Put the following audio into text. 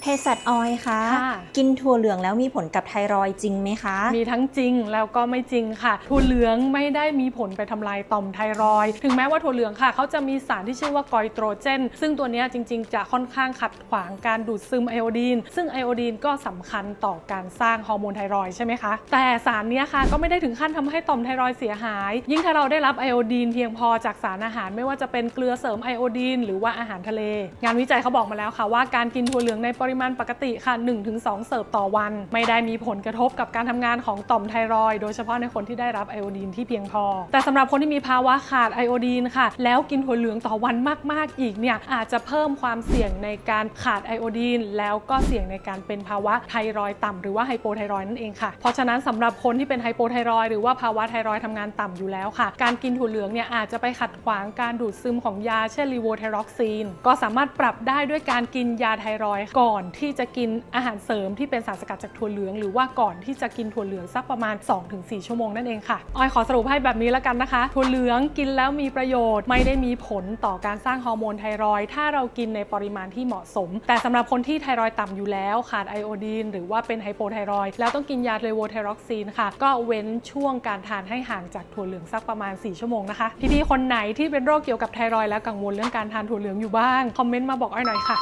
เภสัชออยคะค่ะกินถั่วเหลืองแล้วมีผลกับไทรอยด์จริงไหมคะ มีทั้งจริงแล้วก็ไม่จริงค่ะ ถั่วเหลืองไม่ได้มีผลไปทำลายต่อมไทรอยด์ถึงแม้ว่าถั่วเหลืองค่ะเขาจะมีสารที่ชื่อว่ากอยโตรเจน ซึ่งตัวเนี้ยจริง ๆ จะค่อนข้างขัดขวางการดูดซึมไอโอดีน ซึ่งไอโอดีนก็สำคัญต่อการสร้างฮอร์โมนไทรอยด์ใช่ไหมคะ แต่สารเนี้ยค่ะก็ไม่ได้ถึงขั้นทำให้ต่อมไทรอยด์เสียหาย ยิ่งถ้าเราได้รับไอโอดีนเพียงพอจากสารอาหารไม่ว่าจะเป็นเกลือเสริมไอโอดีนหรือว่าอาหารทะเล งานวิจัยเขาบอกมาแล้วค่ะว่าการกินถั่วเหลืองในปริริมาณปกติค่ะ 1-2 เสิร์ฟต่อวัน ไม่ได้มีผลกระทบกับการทำงานของต่อมไทรอยด์โดยเฉพาะในคนที่ได้รับไอโอดีนที่เพียงพอ แต่สำหรับคนที่มีภาวะขาดไอโอดีนค่ะ แล้วกินถั่วเหลืองต่อวันมาก ๆ อีกเนี่ยอาจจะเพิ่มความเสี่ยงในการขาดไอโอดีน แล้วก็เสี่ยงในการเป็นภาวะไทรอยต่ำหรือว่าไฮโปไทรอยนั่นเองค่ะ เพราะฉะนั้นสำหรับคนที่เป็นไฮโปไทรอยหรือว่าภาวะไทรอยด์ทำงานต่ำอยู่แล้วค่ะ การกินถั่วเหลืองเนี่ยอาจจะไปขัดขวางการดูดซึมของยาเช่นลีโวไทรอกซีน ก็สามารถปรับได้ด้วยการกินยาไทรอยก่อนที่จะกินอาหารเสริมที่เป็นสารสกัดจากถั่วเหลือง หรือว่าก่อนที่จะกินถั่วเหลืองสักประมาณ 2-4 ชั่วโมงนั่นเองค่ะออยขอสรุปให้แบบนี้แล้วกันนะคะ ถั่วเหลืองกินแล้วมีประโยชน์ไม่ได้มีผลต่อการสร้างฮอร์โมนไทรอยถ้าเรากินในปริมาณที่เหมาะสม แต่สำหรับคนที่ไทรอยต่ำอยู่แล้ว ขาดไอโอดีน หรือว่าเป็นไฮโปไทรอยแล้วต้องกินยาเลโวไทรอกซีนค่ะ ก็เว้นช่วงการทานให้ห่างจากถั่วเหลืองสักประมาณ 4 ชั่วโมงนะคะพี่ๆคนไหนที่เป็นโรคเกี่ยวกับไทรอยและกังวลเรื่องการทานถั่วเหลืองอยู่บ้าง คอมเมนต์มาบอกอ้อยหน่อยค่ะ